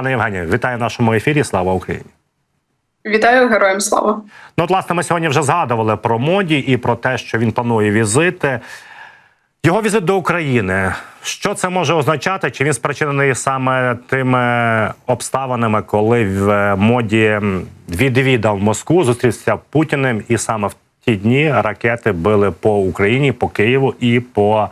Пане Євгенію, вітаю в нашому ефірі. Слава Україні! Вітаю героям слава. Ну, от, власне, ми сьогодні вже згадували про моді і про те, що він планує візити. Його візит до України. Що це може означати? Чи він спричинений саме тими обставинами, коли в е, моді відвідав Москву, зустрівся Путіним, і саме в ті дні ракети били по Україні, по Києву і по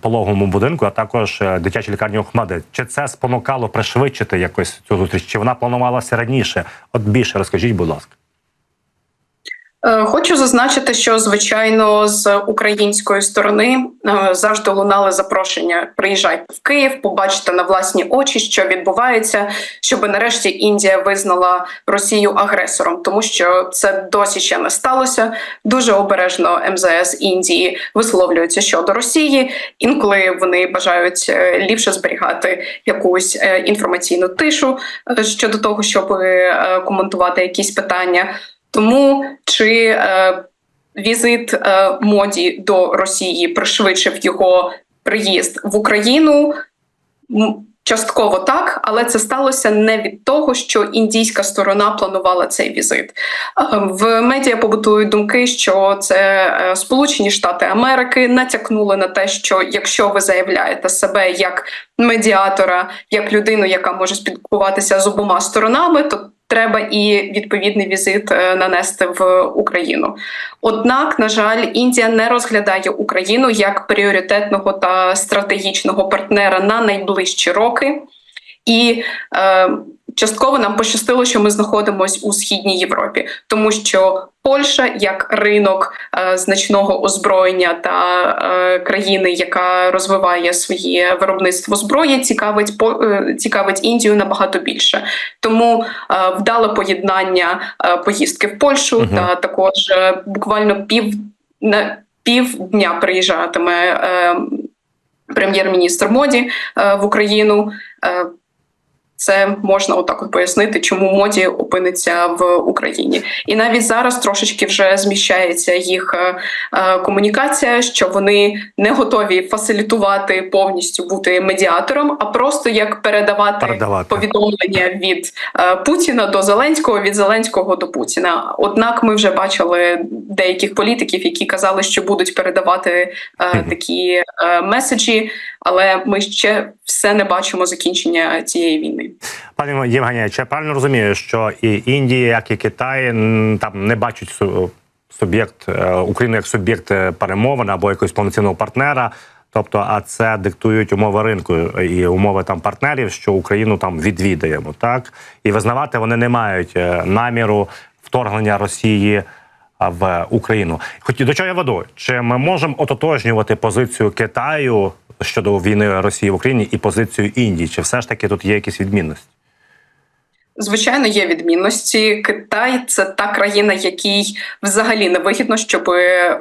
пологовому будинку, а також е, дитячій лікарні Охмади. Чи це спонукало пришвидшити якось цю зустріч? Чи вона планувалася раніше? От більше розкажіть, будь ласка. Е, Хочу зазначити, що звичайно з української сторони е, завжди лунали запрошення. Приїжджайте в Київ, побачите на власні очі, що відбувається, щоб нарешті Індія визнала Росію агресором, тому що це досі ще не сталося. Дуже обережно МЗС Індії висловлюється щодо Росії. Інколи вони бажають е, ліпше зберігати якусь інформаційну тишу щодо того, щоб коментувати якісь питання. Тому чи е, візит е, моді до Росії пришвидшив його приїзд в Україну? Частково так, але це сталося не від того, що індійська сторона планувала цей візит. Е, В медіа побутують думки, що це Сполучені Штати Америки натякнули на те, що якщо ви заявляєте себе як медіатора, як людину, яка може спілкуватися з обома сторонами, то треба і відповідний візит е, нанести в Україну. Однак, на жаль, Індія не розглядає Україну як пріоритетного та стратегічного партнера на найближчі роки. І е, частково нам пощастило, що ми знаходимося у східній Європі, тому що Польща як ринок е, значного озброєння та е, країни, яка розвиває своє виробництво зброї, цікавить по е, цікавить Індію набагато більше. Тому е, вдале поєднання е, поїздки в Польщу Мгм. та також е, буквально пів на півдня приїжджатиме. Е, Прем'єр-міністр моді е, в Україну Е, це можна отак от пояснити, чому моді опиниться в Україні, і навіть зараз трошечки вже зміщається їх е, е, комунікація, що вони не готові фасилітувати повністю бути медіатором, а просто як передавати, Передавати. повідомлення від е, Путіна до Зеленського, від Зеленського до Путіна. Однак ми вже бачили деяких політиків, які казали, що будуть передавати е, такі е, меседжі, але ми ще все не бачимо закінчення цієї війни. Пані Євгенія, чи я правильно розумію, що і Індія, як і Китай, там не бачать суб'єкт е, Україну як суб'єкт е, перемовин або якогось повноцінного партнера. Тобто, а це диктують умови ринку і умови там партнерів, що Україну там відвідаємо, так і визнавати вони не мають е, наміру вторгнення Росії в Україну. Хоч до чого я веду? Чи ми можемо ототожнювати позицію Китаю щодо війни Росії в Україні і позицію Індії? Чи все ж таки тут є якісь відмінності? Звичайно, є відмінності. Китай це та країна, якій взагалі не вигідно, щоб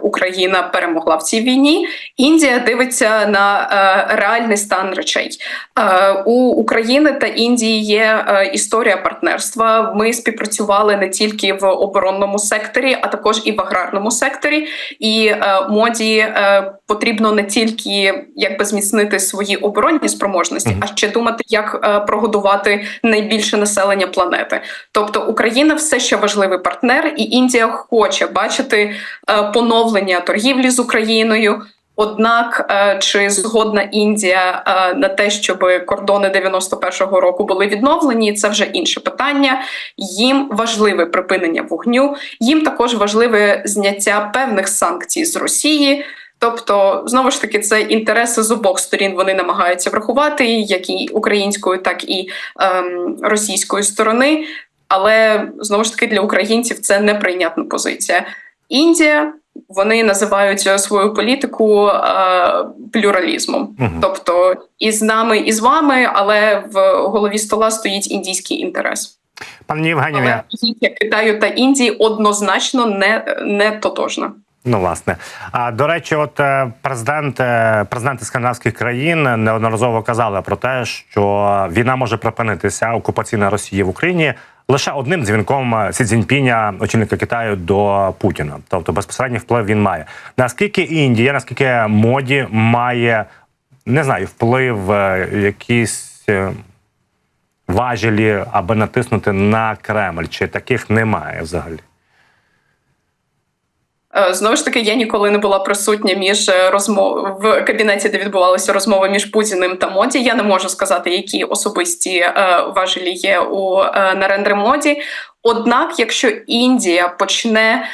Україна перемогла в цій війні. Індія дивиться на е, реальний стан речей. Е, у України та Індії є е, історія партнерства. Ми співпрацювали не тільки в оборонному секторі, а також і в аграрному секторі. І моді потрібно не тільки якби зміцнити свої оборонні спроможності, а ще думати, як прогодувати найбільше населення планети. Тобто Україна все ще важливий партнер, і Індія хоче бачити е, поновлення торгівлі з Україною. Однак, е, чи згодна Індія е, на те, щоб кордони 91-го року були відновлені, це вже інше питання. Їм важливе припинення вогню, їм також важливе зняття певних санкцій з Росії. Тобто, знову ж таки, це інтереси з обох сторін вони намагаються врахувати, як і української, так і ем, російської сторони. Але знову ж таки для українців це неприйнятна позиція. Індія вони називають е, свою політику е, плюралізмом, Мгм. тобто і з нами, і з вами, але в голові стола стоїть індійський інтерес. Пані позиція Китаю та Індії однозначно не, не тотожна. Ну, власне. А до речі, от е, президент, е, президенти скандинавських країн неодноразово казали про те, що війна може припинитися окупаційна Росії в Україні лише одним дзвінком е, Сі Цзіньпіня, очільника Китаю, до Путіна. Тобто безпосередній вплив він має. Наскільки Індія, наскільки моді має не знаю, вплив, якісь. важелі, аби натиснути на Кремль? Чи таких немає взагалі? Е, Знову ж таки, я ніколи не була присутня між е, розмов в кабінеті, де відбувалися розмови між Путіним та моді. Я не можу сказати, які особисті е, важелі є у Нарендри моді. Однак, якщо Індія почне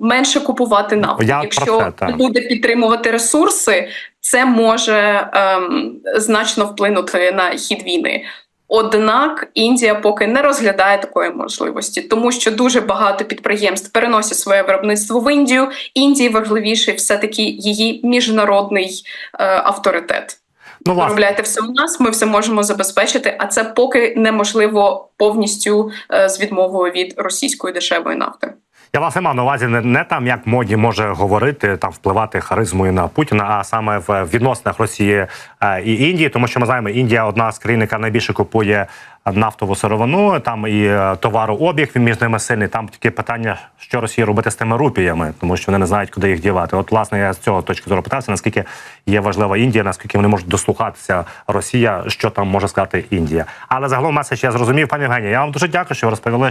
менше купувати нафту, Я якщо це, буде підтримувати ресурси, це може ем, значно вплинути на хід війни. Однак Індія поки не розглядає такої можливості, тому що дуже багато підприємств переносять своє виробництво в Індію. Індії важливіший все таки її міжнародний е, авторитет. Ну, Виробляйте все у нас, ми все можемо забезпечити, а це поки неможливо повністю е, з відмовою від російської дешевої нафти. Я власне мав на увазі не, не там, як моді може говорити, там впливати харизмою на Путіна, а саме в відносинах Росії е, і Індії, тому що ми знаємо, Індія одна з країн, яка найбільше купує нафтову сировину. Там і е, товарообіг він між ними сильний. Там таке питання, що Росія робити з тими рупіями, тому що вони не знають, куди їх дівати. От, власне, я з цього точки зору питався, наскільки є важлива Індія, наскільки вони можуть дослухатися Росія, що там може сказати Індія. Але загалом меседж я зрозумів, пані Євгенія. Я вам дуже дякую, що ви розповіли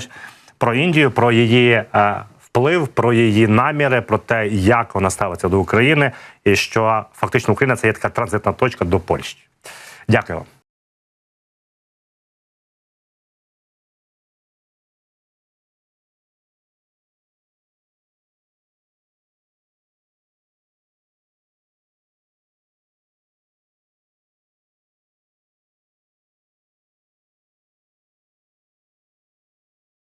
про Індію, про її е, вплив, про її наміри, про те, як вона ставиться до України, і що фактично Україна це є така транзитна точка до Польщі. Дякую вам.